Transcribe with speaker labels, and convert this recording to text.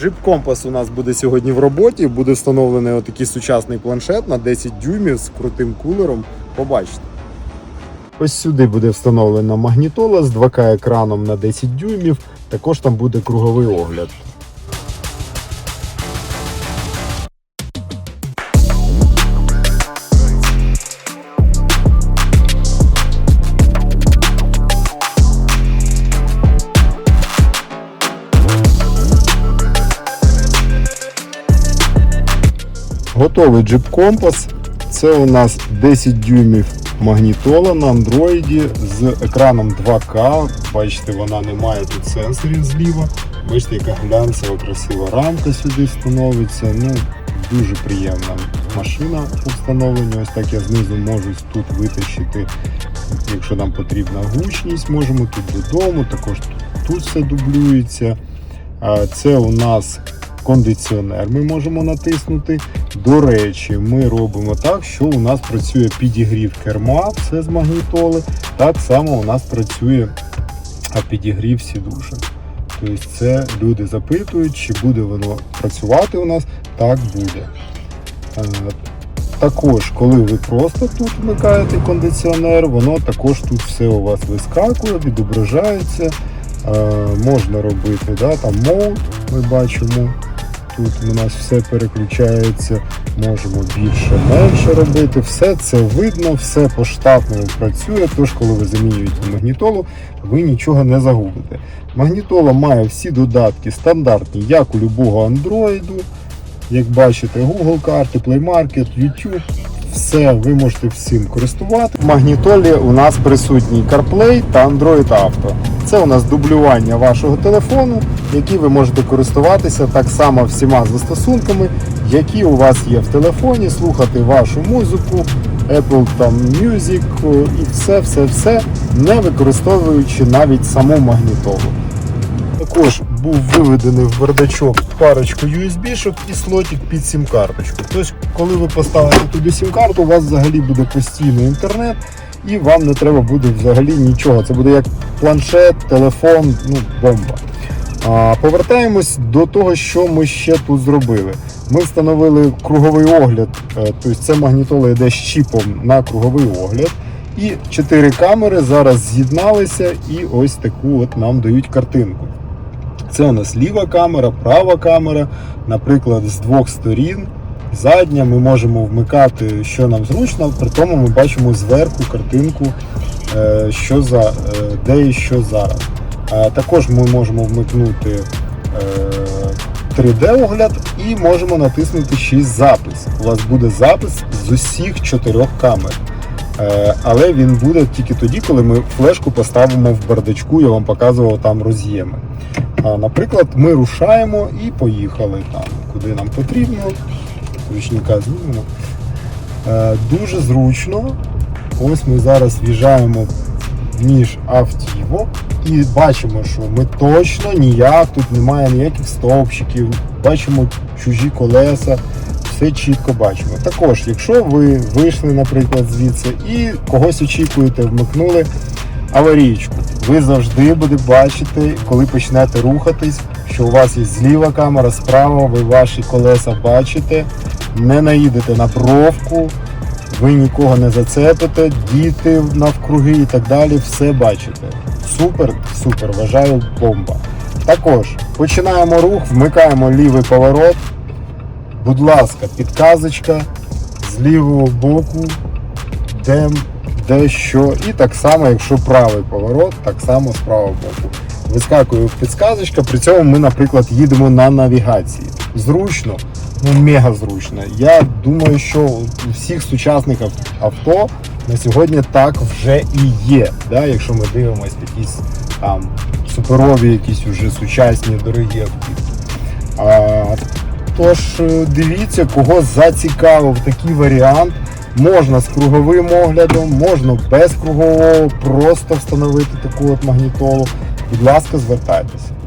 Speaker 1: Jeep Compass у нас буде сьогодні в роботі. Буде встановлений отакий сучасний планшет на 10 дюймів з крутим кулером. Побачите. Ось сюди буде встановлена магнітола з 2К екраном на 10 дюймів. Також там буде круговий огляд. Готовий Jeep Compass. Це у нас 10 дюймів магнітола на андроїді з екраном 2К. Бачите, вона не має тут сенсорів зліва. Бачите, яка глянцева, красива рамка сюди встановиться. Ну, дуже приємна машина по встановленню. Ось так я знизу можу тут витащити, якщо нам потрібна гучність, можемо тут додому, також тут все дублюється. Це у нас кондиціонер ми можемо натиснути. До речі, ми робимо так, що у нас працює підігрів керма, все з магнітоли. Так само у нас працює підігрів сідушок. Тобто це люди запитують, чи буде воно працювати у нас, так буде. Також, коли ви просто тут вмикаєте кондиціонер, воно також тут все у вас вискакує, відображається. Можна робити да, там мод, ми бачимо. Тут у нас все переключається, можемо більше, менше робити. Все це видно, все по штатному працює. Тож, коли ви замінюєте магнітолу, ви нічого не загубите. Магнітола має всі додатки стандартні, як у любого андроїду. Як бачите, Google карти, Play Market, YouTube. Все, ви можете всім користувати. В магнітолі у нас присутній CarPlay та Android Auto. Це у нас дублювання вашого телефону, який ви можете користуватися так само всіма застосунками, які у вас є в телефоні, слухати вашу музику, Apple там Music і все, все, все, не використовуючи навіть саму магнітолу. Також був виведений в бардачок парочку USB-шок і слотик під сім-карточку. Тобто, коли ви поставите туди сім-карту, у вас взагалі буде постійний інтернет і вам не треба буде взагалі нічого. Це буде як планшет, телефон, ну, бомба. А, повертаємось до того, що ми ще тут зробили. Ми встановили круговий огляд, е, тобто це магнітола йде з чіпом на круговий огляд. І чотири камери зараз з'єдналися і ось таку от нам дають картинку. Це у нас ліва камера, права камера, наприклад, з двох сторін. Задня ми можемо вмикати, що нам зручно, при тому ми бачимо зверху картинку, е, що за, е, де і що зараз. Е, Також ми можемо вмикнути 3D-огляд і можемо натиснути ще й запис. У вас буде запис з усіх чотирьох камер. Але він буде тільки тоді, коли ми флешку поставимо в бардачку, я вам показував там роз'єми. Наприклад, ми рушаємо і поїхали там, куди нам потрібно. Ручника знімемо. Е, Дуже зручно. Ось ми зараз в'їжджаємо між автівок і бачимо, що ми точно ніяк, тут немає ніяких стовпчиків, бачимо чужі колеса, все чітко бачимо. Також, якщо ви вийшли, наприклад, звідси і когось очікуєте, вмикнули аварійку, ви завжди будете бачити, коли почнете рухатись, що у вас є зліва камера, справа, ви ваші колеса бачите, не наїдете на бровку, ви нікого не зацепите, діти навкруги і так далі, все бачите. Супер, супер, вважаю бомба. Також починаємо рух, вмикаємо лівий поворот. Будь ласка, підказочка з лівого боку, де, де що. І так само, якщо правий поворот, так само з правого боку. Вискакує підказочка, при цьому ми, наприклад, їдемо на навігації. Зручно, ну мега зручно. Я думаю, що у всіх сучасних авто на сьогодні так вже і є. Да? Якщо ми дивимося якісь там суперові, якісь уже сучасні дорогі автівки. Тож е, дивіться, кого зацікавив такий варіант. Можна з круговим оглядом, можна без кругового, просто встановити таку от магнітолу. Будь ласка, звертайтеся.